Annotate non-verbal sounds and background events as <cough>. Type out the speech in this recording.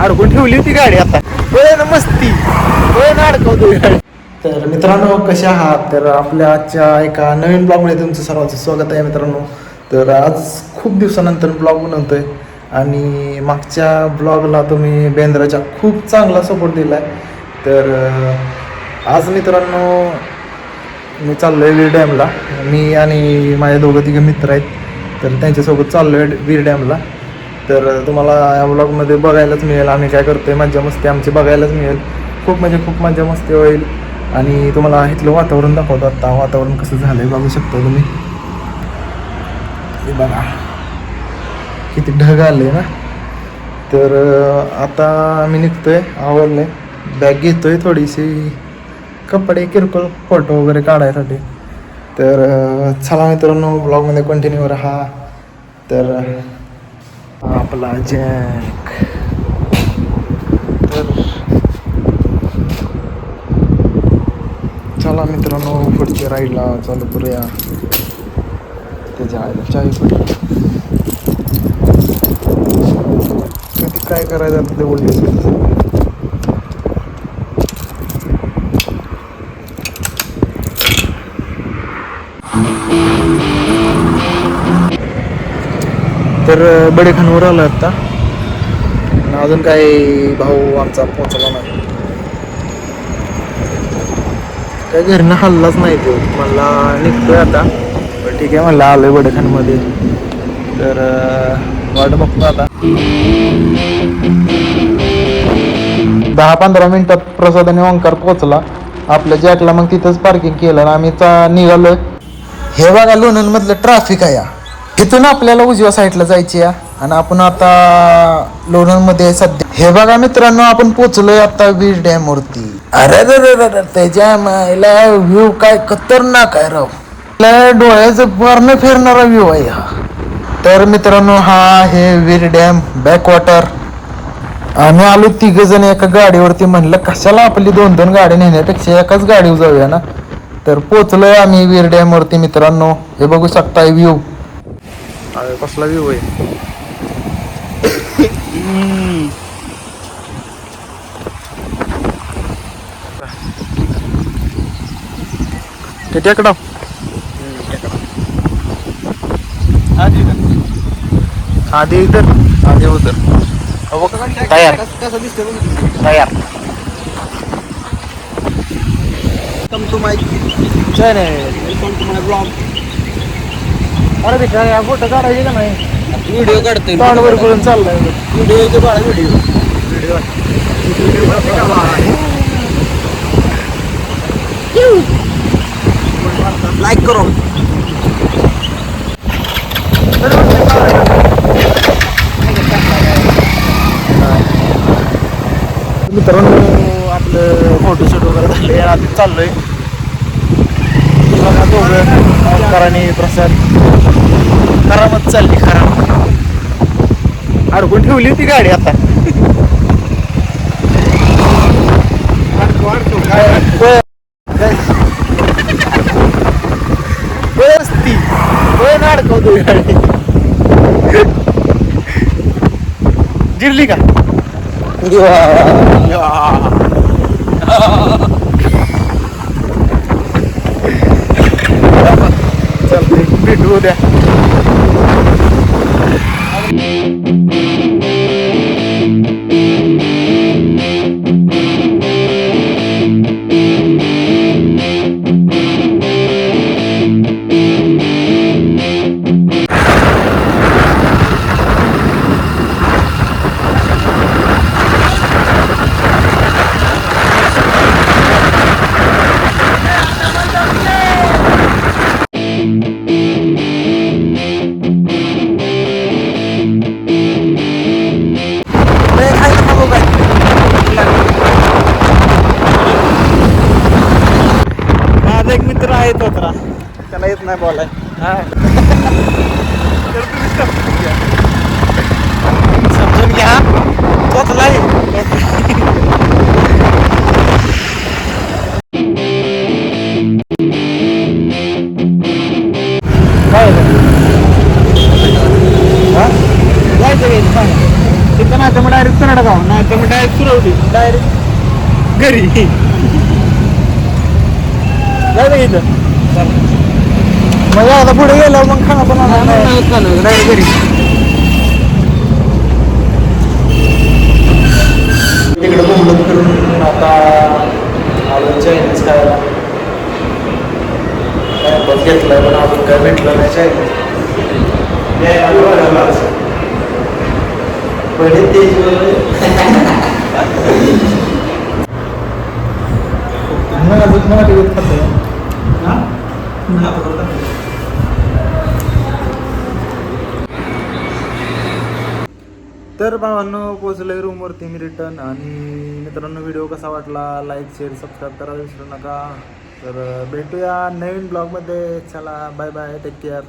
अडकून ठेवली होती गाडी आता. होय ना मस्ती. होय ना अडकवतो गाडी तर मित्रांनो कसे आहात? तर आपल्या आजच्या एका नवीन ब्लॉगमध्ये तुमचं सर्वांचं स्वागत आहे मित्रांनो. तर आज खूप दिवसानंतर ब्लॉग बनवतोय. आणि मागच्या ब्लॉगला तुम्ही बेंद्राच्या खूप चांगला सपोर्ट दिला आहे तर आज मित्रांनो मी चाललो आहे वीर डॅमला मी आणि माझे दोघं तिघे मित्र आहेत. तर त्यांच्यासोबत चाललो आहे वीर डॅमला तर तुम्हाला या ब्लॉगमध्ये बघायलाच मिळेल. आम्ही काय करतोय मजा मस्ती आमची बघायलाच मिळेल. खूप म्हणजे खूप मजा मस्ती होईल. आणि तुम्हाला इथलं वातावरण दाखवतो आत्ता वातावरण कसं झालं आहे बघू शकता तुम्ही. हे बघा. किती ढग आले ना. तर आता आम्ही निघतोय आवडलंय बॅग घेतोय थोडीशी. कपडे किरकोळ फोटो वगैरे काढायसाठी. तर चला मित्रांनो ब्लॉगमध्ये कंटिन्यू राहा. तर आपला जॅक. तर चला मित्रांनो पुढच्या राईडला चालू करूया. त्याच्या आईला कधी काय करायचं ते बोलले. तर बडेखानवर आलो आता. अजून काही भाऊ आमचा पोहोचला नाही. काय घरनं हल्लाच नाही तो. मला निघतोय आता. ठीक आहे मला आलोय बडेखानमध्ये. तर वाट बघतो आता. दहा पंधरा मिनिटात प्रसाद आणि ओंकार पोहोचला. आपल्या जॅकला मग तिथंच पार्किंग केलं आणि आम्ही निघालोय. हे बघा लोणंद मधलं ट्रॅफिक आहे या. इथून आपल्याला उजव्या साईडला जायची या आणि आपण आता लोणंदमध्ये सध्या. हे बघा मित्रांनो आपण पोचलोय आता वीर डॅम वरती अरे रे रे त्याच्या मायला व्ह्यू काय खतरनाक आहे राव. डोळ्याचं वर्ण फिरणारा व्ह्यू आहे हा. तर मित्रांनो हा आहे वीर डॅम बॅकवॉटर आम्ही आलो तिघ जण एका गाडीवरती म्हणलं कशाला आपली दोन दोन गाडी नेण्यापेक्षा एकाच गाडीवर जाऊया ना? तर पोचलोय आम्ही वीर डॅम वरती मित्रांनो. हे बघू शकता view कसला व्ह्यू आहे ते टेकडा आधी इधर आधी उधर तयार तयार Welcome to my channel welcome to my vlog. अरे बेटा या फोटो काढायचे का नाही? व्हिडिओ काढतोय तोंडवर करून चाललाय. व्हिडिओ बाळा व्हिडिओ. लाईक करो. मित्रांनो आपलं फोटोशूट वगैरे झाले आधी चाललोय. बघा दोघं प्रसाद चालली खरामत अडकून ठेवली होती गाडी आता. ना अडकवतो गाडी. जिरली का? <laughs> <laughs> भेटू उद्या आहे तोत्रा त्याला येत नाही तुम्ही समजून घ्या. काय हा? जायचं? सांगा. तिथं नाही तर मग डायरेक्ट कर्नाटक नाही तर मग डायरेक्ट सुरवली. डायरेक्ट घरी. जाऊ दे इथं. मग आता पुढे गेल्यावर मग खाना पण आणणार नाही. डायरेक्ट घरी. तिकडे बोंबलत फिरून आता आलो चायनीज खायला काय बस घेतलाय पण अजून काय भेटलं नाही चायनीज पहिले तेज तर भावांनो पोचलोय रूमवरती मी रिटर्न आणि मित्रांनो व्हिडिओ कसा वाटला? लाईक शेअर सबस्क्राईब करायला विसरू नका. तर भेटूया नवीन ब्लॉगमध्ये चला बाय बाय टेक केअर